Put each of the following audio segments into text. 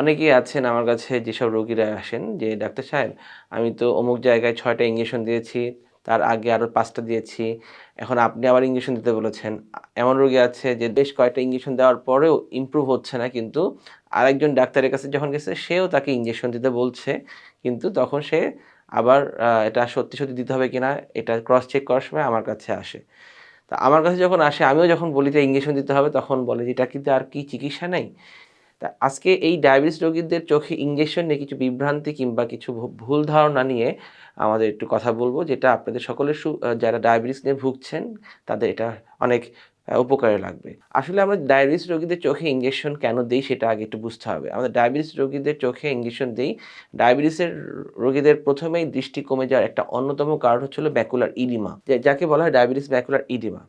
অনেকেই আছেন আমার কাছে, যেসব রোগীরা আসেন, যে ডাক্তার সাহেব, আমি তো অমুক জায়গায় ছয়টা ইঞ্জেকশন দিয়েছি, তার আগে আরও পাঁচটা দিয়েছি, এখন আপনি আবার ইঞ্জেকশন দিতে বলেছেন। এমন রোগী আছে যে বেশ কয়েকটা ইঞ্জেকশন দেওয়ার পরেও ইমপ্রুভ হচ্ছে না, কিন্তু আরেকজন ডাক্তারের কাছে যখন গেছে, সেও তাকে ইঞ্জেকশন দিতে বলছে, কিন্তু তখন সে আবার এটা সত্যি সত্যি দিতে হবে কিনা, এটা ক্রস চেক করার সময় আমার কাছে আসে। তা আমার কাছে যখন আসে, আমিও যখন বলি যে ইঞ্জেকশন দিতে হবে, তখন বলে যে, এটা কিন্তু আর কি চিকিৎসা নেই? তা আজকে এই ডায়াবেটিস রোগীদের চোখে ইঞ্জেকশন নিয়ে কিছু বিভ্রান্তি কিংবা কিছু ভুল ধারণা নিয়ে আমাদের একটু কথা বলব, যেটা আপনাদের সকলের যারা ডায়াবেটিস নিয়ে ভুগছেন, তাদের এটা অনেক উপকারে লাগবে। আসলে আমরা ডায়াবেটিস রোগীদের চোখে ইঞ্জেকশন কেন দিই সেটা আগে একটু বুঝতে হবে। আমাদের ডায়াবেটিস রোগীদের চোখে ইঞ্জেকশন দিই, ডায়াবেটিসের রোগীদের প্রথমেই দৃষ্টি কমে যাওয়ার একটা অন্যতম কারণ হচ্ছিল ম্যাকুলার ইডিমা। যাকে বলা হয় diabetes macular oedema.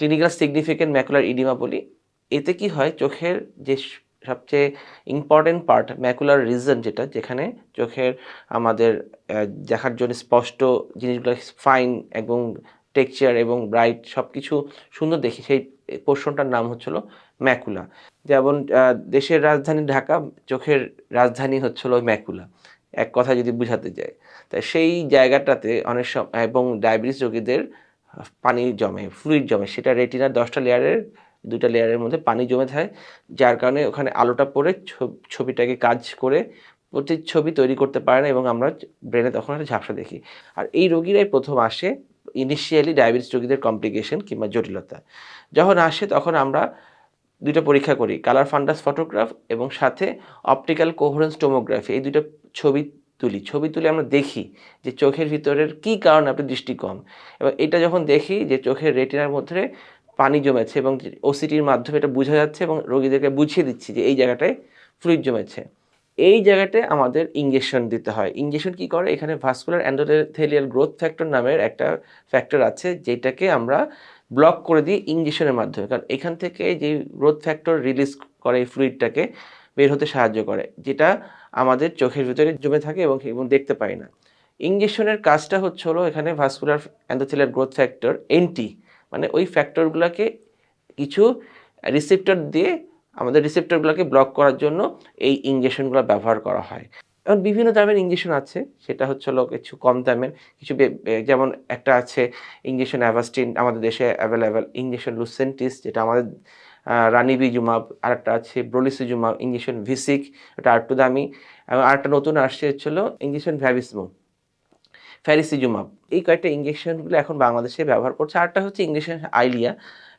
Clinical significant macular oedema বলি। এতে কি হয়? চোখের যে সবচেয়ে ইম্পর্টেন্ট পার্ট ম্যাকুলার রিজন যেটা, যেখানে চোখের আমাদের দেখার জন্য স্পষ্ট জিনিসগুলো ফাইন এবং টেক্সচার এবং ব্রাইট সব কিছু সুন্দর দেখি, সেই পোর্শনটার নাম হচ্ছিল ম্যাকুলা যেমন দেশের রাজধানী ঢাকা, চোখের রাজধানী হচ্ছিল ম্যাকুলা এক কথা যদি বুঝাতে যায় তাই সেই জায়গাটাতে অনেক সময় এবং ডায়াবেটিস রোগীদের পানি জমে ফ্লুইড জমে, সেটা রেটিনার দশটা লেয়ারের দুটা লেয়ারের মধ্যে পানি জমে থাকে, যার কারণে ওখানে আলোটা পড়ে ছবিটাকে কাজ করে প্রতিচ্ছবি তৈরি করতে পারে না এবং আমরা ব্রেনে তখন একটা ঝাপসা দেখি। আর এই রোগীরাই প্রথম আসে ইনিশিয়ালি ডায়াবেটিস রোগীদের কমপ্লিকেশন কিংবা জটিলতা। যখন আসে তখন আমরা দুইটা পরীক্ষা করি কালার ফান্ডাস ফটোগ্রাফ এবং সাথে অপটিক্যাল কোহরেন্স টোমোগ্রাফি এই দুটো ছবি তুলি। ছবি তুলে আমরা দেখি যে চোখের ভিতরের কী কারণে আপনার দৃষ্টি কম। এবং এটা যখন দেখি যে চোখের রেটিনার মধ্যে পানি জমেছে এবং ওসিটির মাধ্যমে এটা বোঝা যাচ্ছে এবং রোগীদেরকে বুঝিয়ে দিচ্ছি যে এই জায়গাটায় ফ্লুইড জমেছে। এই জায়গাটায় আমাদের ইঞ্জেকশন দিতে হয়। ইঞ্জেকশন কি করে? এখানে ভাস্কুলার অ্যান্ডোথেলিয়াল গ্রোথ ফ্যাক্টর নামের একটা ফ্যাক্টর আছে, যেটাকে আমরা ব্লক করে দিই ইঞ্জেকশনের মাধ্যমে। কারণ এখান থেকে যে গ্রোথ ফ্যাক্টর রিলিজ করে এই ফ্লুইডটাকে বের হতে সাহায্য করে, যেটা আমাদের চোখের ভিতরে জমে থাকে এবং এবং দেখতে পাই না। ইঞ্জেকশনের কাজটা হচ্ছে হলো এখানে vascular endothelial growth factor anti মানে ওই ফ্যাক্টরগুলোকে কিছু রিসেপ্টর দিয়ে আমাদের রিসেপ্টরগুলোকে ব্লক করার জন্য এই ইঞ্জেকশনগুলো ব্যবহার করা হয়। এখন বিভিন্ন দামের ইঞ্জেকশন আছে, সেটা হচ্ছে হলো কিছু কম দামের, কিছু যেমন একটা আছে ইঞ্জেকশন অ্যাভাস্টিন আমাদের দেশে অ্যাভেলেবেল ইঞ্জেকশন লুসেন্টিস যেটা আমাদের রানিবিজুমাব আর একটা আছে ব্রোলিসিজুমাব ইঞ্জেকশন ভিসিক এটা আরেকটু দামি। এবং আরেকটা নতুন আসছে হচ্ছিল ইঞ্জেকশন ভ্যাভিসমো ফ্যারিসিজুমাব। এই কয়েকটা ইঞ্জেকশনগুলো এখন বাংলাদেশে ব্যবহার করছে। আরেকটা হচ্ছে ইঞ্জেকশন আইলিয়া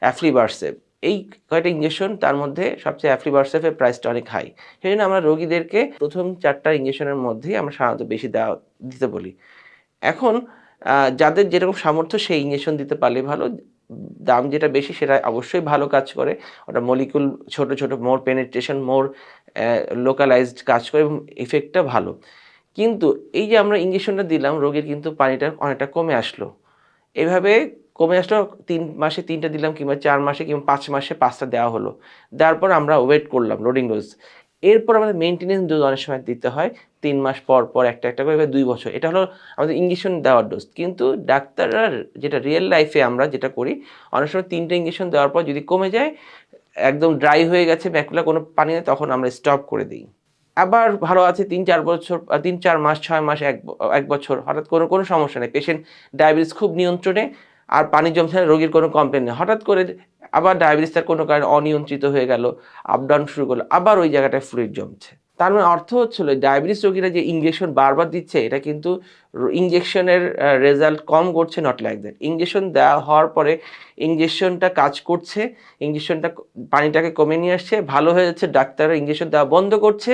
অ্যাফ্লিবার্সেভ এই কয়েকটা ইঞ্জেকশন তার মধ্যে সবচেয়ে অ্যাফ্লিবার্সেভের প্রাইসটা অনেক হাই সেই জন্য আমরা রোগীদেরকে প্রথম চারটা ইঞ্জেকশনের মধ্যেই আমরা সাধারণত বেশি দেওয়া, দিতে বলি। এখন যাদের যেরকম সামর্থ্য সেই ইঞ্জেকশন দিতে পারলে ভালো। দাম যেটা বেশি সেটা অবশ্যই ভালো কাজ করে। ওটা মলিকুল ছোট ছোট মোর পেনিট্রেশন মোর লোকালাইজড কাজ করে এবং ইফেক্টটা ভালো। কিন্তু এই যে আমরা ইঞ্জেকশনটা দিলাম, রোগীর কিন্তু পানিটা অনেকটা কমে আসলো। এভাবে কমে আসলো, তিন মাসে তিনটা দিলাম কিংবা চার মাসে কিংবা পাঁচ মাসে পাঁচটা দেওয়া হলো। দেওয়ার পর আমরা ওয়েট করলাম লোডিং ডোজ এরপর আমাদের মেনটেনেন্স ডোজ অনেক সময় দিতে হয়, তিন মাস পর পর একটা একটা করে দুই বছর। এটা হলো আমাদের ইঞ্জেকশন দেওয়ার ডোজ কিন্তু ডাক্তাররা যেটা রিয়েল লাইফে আমরা যেটা করি, অনেক সময় তিনটে ইঞ্জেকশন দেওয়ার পর যদি কমে যায়, একদম ড্রাই হয়ে গেছে ম্যাকুলা কোনো পানি নেই, তখন আমরা স্টপ করে দিই। আবার ভালো আছে তিন, চার বছর তিন, চার মাস, ছয় মাস, এক এক বছর, হঠাৎ কোনো কোনো সমস্যা নেই। পেশেন্ট ডায়াবেটিস খুব নিয়ন্ত্রণে আর পানি জমছে না, রোগীর কোনো কমপ্লেন নেই। হঠাৎ করে আবার ডায়াবেটিস তার কোনো কারণে অনিয়ন্ত্রিত হয়ে গেল আপ ডাউন শুরু করল, আবার ওই জায়গাটায় ফ্লুইড জমছে। তার মানে অর্থ হচ্ছিল ডায়াবেটিস রোগীরা যে ইঞ্জেকশন বারবার দিচ্ছে, এটা কিন্তু ইঞ্জেকশনের রেজাল্ট কম করছে নট লাইক দ্যাট ইঞ্জেকশন দেওয়া হওয়ার পরে ইঞ্জেকশনটা কাজ করছে ইঞ্জেকশনটা পানিটাকে কমে নিয়ে আসছে, ভালো হয়ে যাচ্ছে, ডাক্তাররা ইঞ্জেকশন দেওয়া বন্ধ করছে,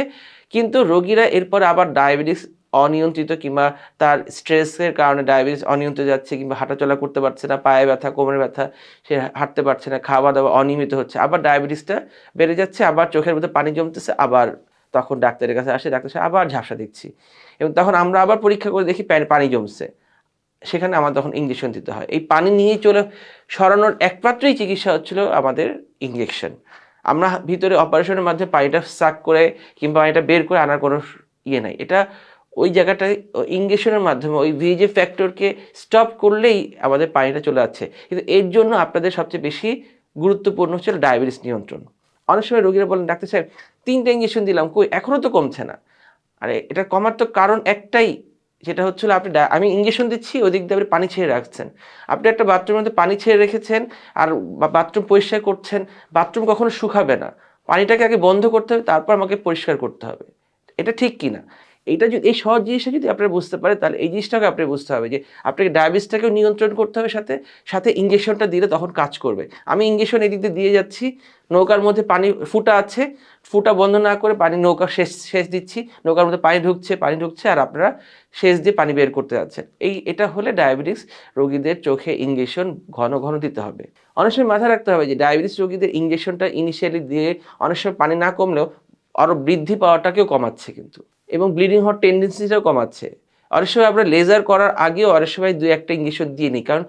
কিন্তু রোগীরা এরপর আবার ডায়াবেটিস অনিয়ন্ত্রিত কিংবা তার স্ট্রেসের কারণে ডায়াবেটিস অনিয়ন্ত্রিত যাচ্ছে কিংবা হাঁটাচলা করতে পারছে না, পায়ে ব্যথা, কোমরে ব্যথা, সে হাঁটতে পারছে না, খাওয়া দাওয়া অনিয়মিত হচ্ছে, আবার ডায়াবেটিসটা বেড়ে যাচ্ছে, আবার চোখের মধ্যে পানি জমতেছে, আবার তখন ডাক্তারের কাছে আসে, ডাক্তার সাহেব, আবার ঝাপসা দিচ্ছি। এবং তখন আমরা আবার পরীক্ষা করে দেখি পানি- জমছে। সেখানে আমার তখন ইঞ্জেকশন দিতে হয়। এই পানি নিয়ে চলে, সরানোর একমাত্রই চিকিৎসা হচ্ছিল আমাদের ইঞ্জেকশন আমরা ভিতরে অপারেশনের মাধ্যমে পানিটা সাক করে কিংবা পানিটা বের করে আনার কোনো ইয়ে নাই। এটা ওই জায়গাটায় ইঞ্জেকশনের মাধ্যমে ওই ভিজে ফ্যাক্টরকে স্টপ করলেই আমাদের পানিটা চলে যাচ্ছে। কিন্তু এর জন্য আপনাদের সবচেয়ে বেশি গুরুত্বপূর্ণ হচ্ছে ডায়াবেটিস নিয়ন্ত্রণ। অনেক সময় রোগীরা বলেন, ডাক্তার সাহেব, তিনটা ইঞ্জেকশন দিলাম, কই? এখনও তো কমছে না। আরে, এটা কমার তো কারণ একটাই যেটা হচ্ছিল আপনি আমি ইঞ্জেকশন দিচ্ছি ওদিক দিয়ে আপনি পানি ছেড়ে রাখছেন। আপনি একটা বাথরুমের মধ্যে পানি ছেড়ে রেখেছেন আর বাথরুম পরিষ্কার করছেন বাথরুম কখনো শুকাবে না। পানিটাকে আগে বন্ধ করতে হবে, তারপর আমাকে পরিষ্কার করতে হবে। এটা ঠিক কি না এইটা যদি, এই সহজ জিনিসটা যদি আপনারা বুঝতে পারে তাহলে এই জিনিসটাকে আপনি বুঝতে হবে যে, আপনাকে ডায়াবেটিসটাকেও নিয়ন্ত্রণ করতে হবে, সাথে সাথে ইঞ্জেকশনটা দিলে তখন কাজ করবে। আমি ইঞ্জেকশন এদিক দিয়ে দিয়ে যাচ্ছি, নৌকার মধ্যে পানি, ফুটা আছে, ফুটা বন্ধ না করে পানি নৌকা শেষ শেষ দিচ্ছি, নৌকার মধ্যে পানি ঢুকছে পানি ঢুকছে, আর আপনারা শেষ দিয়ে পানি বের করতে যাচ্ছেন। এই, এটা হলে ডায়াবেটিস রোগীদের চোখে ইঞ্জেকশন ঘন ঘন দিতে হবে। অনেক সময় মাথায় রাখতে হবে যে, ডায়াবেটিস রোগীদের ইঞ্জেকশনটা ইনিশিয়ালি দিয়ে অনেক সময় পানি না কমলেও আরও বৃদ্ধি পাওয়াটাকেও কমাচ্ছে কিন্তু। এবং ব্লিডিং হওয়ার টেন্ডেন্সিটাও কমাচ্ছে। অনেক সময় আমরা লেজার করার আগেও অনেক সময় দুই একটা ইঞ্জেকশন দিয়ে নিই। কারণ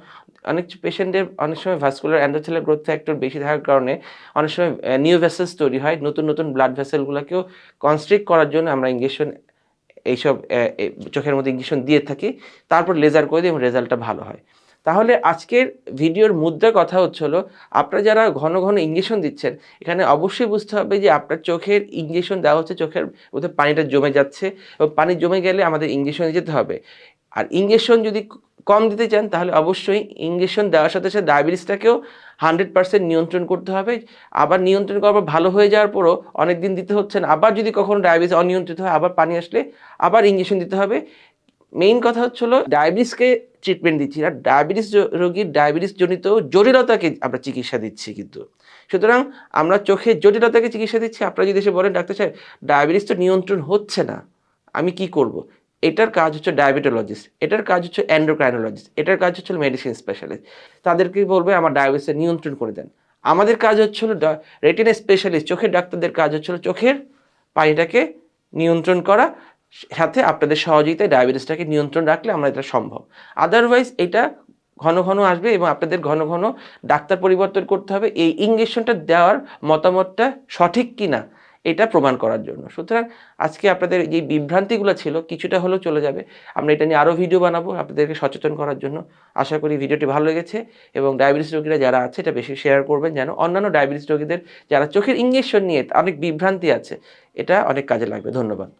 অনেক পেশেন্টের অনেক সময় ভাস্কুলার অ্যান্ডোথেলার গ্রোথ ফ্যাক্টর বেশি থাকার কারণে অনেক সময় নিউ ভেসেলস তৈরি হয়। নতুন নতুন ব্লাড ভেসেলগুলোকেও কনস্ট্রিক্ট করার জন্য আমরা ইঞ্জেকশন এইসব চোখের মধ্যে ইঞ্জেকশন দিয়ে থাকি। তারপর লেজার করে দিই এবং রেজাল্টটা ভালো হয়। তাহলে আজকের ভিডিওর মুদ্রা কথা হচ্ছিল আপনারা যারা ঘন ঘন ইঞ্জেকশন দিচ্ছেন, এখানে অবশ্যই বুঝতে হবে যে আপনার চোখের ইঞ্জেকশন দেওয়া হচ্ছে, চোখের মধ্যে পানিটা জমে যাচ্ছে এবং পানি জমে গেলে আমাদের ইঞ্জেকশন যেতে হবে। আর ইঞ্জেকশন যদি কম দিতে চান, তাহলে অবশ্যই ইঞ্জেকশন দেওয়ার সাথে সাথে ডায়াবেটিসটাকেও হান্ড্রেড পার্সেন্ট নিয়ন্ত্রণ করতে হবে। আবার নিয়ন্ত্রণ করার পর ভালো হয়ে যাওয়ার পরও অনেক দিন দিতে হচ্ছে না। আবার যদি কখনো ডায়াবেটিস অনিয়ন্ত্রিত হয়, আবার পানি আসলে আবার ইঞ্জেকশন দিতে হবে। মেইন কথা হচ্ছিল ডায়াবেটিসকে ট্রিটমেন্ট দিচ্ছি আর ডায়াবেটিস রোগীর ডায়াবেটিস জনিত জটিলতাকে আমরা চিকিৎসা দিচ্ছি কিন্তু। সুতরাং আমরা চোখের জটিলতাকে চিকিৎসা দিচ্ছি। আপনারা যদি এসে বলেন, ডাক্তার সাহেব ডায়াবেটিস তো নিয়ন্ত্রণ হচ্ছে না। আমি কি করব? এটার কাজ হচ্ছে ডায়াবেটোলজিস্ট এটার কাজ হচ্ছে অ্যান্ড্রোক্রাইনোলজিস্ট এটার কাজ হচ্ছে মেডিসিন স্পেশালিস্ট তাদেরকে বলবে, আমার ডায়াবেটিসের নিয়ন্ত্রণ করে দেন। আমাদের কাজ হচ্ছিল রেটিনা স্পেশালিস্ট চোখের ডাক্তারদের কাজ হচ্ছিল চোখের পানিটাকে নিয়ন্ত্রণ করা সাথে আপনাদের সহযোগিতায় ডায়াবেটিসটাকে নিয়ন্ত্রণ রাখলে আমরা এটা সম্ভব। আদারওয়াইজ এটা ঘন ঘন আসবে এবং আপনাদের ঘন ঘন ডাক্তার পরিবর্তন করতে হবে। এই ইঞ্জেকশনটা দেওয়ার মতামতটা সঠিক কিনা, এটা প্রমাণ করার জন্য। সুতরাং আজকে আপনাদের যে বিভ্রান্তিগুলো ছিল, কিছুটা হলেও চলে যাবে। আমরা এটা নিয়ে আরও ভিডিও বানাবো আপনাদেরকে সচেতন করার জন্য। আশা করি ভিডিওটি ভালো লেগেছে এবং ডায়াবেটিস রোগীরা যারা আছে, এটা বেশি শেয়ার করবেন যেন অন্যান্য ডায়াবেটিস রোগীদের যারা চোখের ইঞ্জেকশন নিয়ে অনেক বিভ্রান্তি আছে, এটা অনেক কাজে লাগবে। ধন্যবাদ।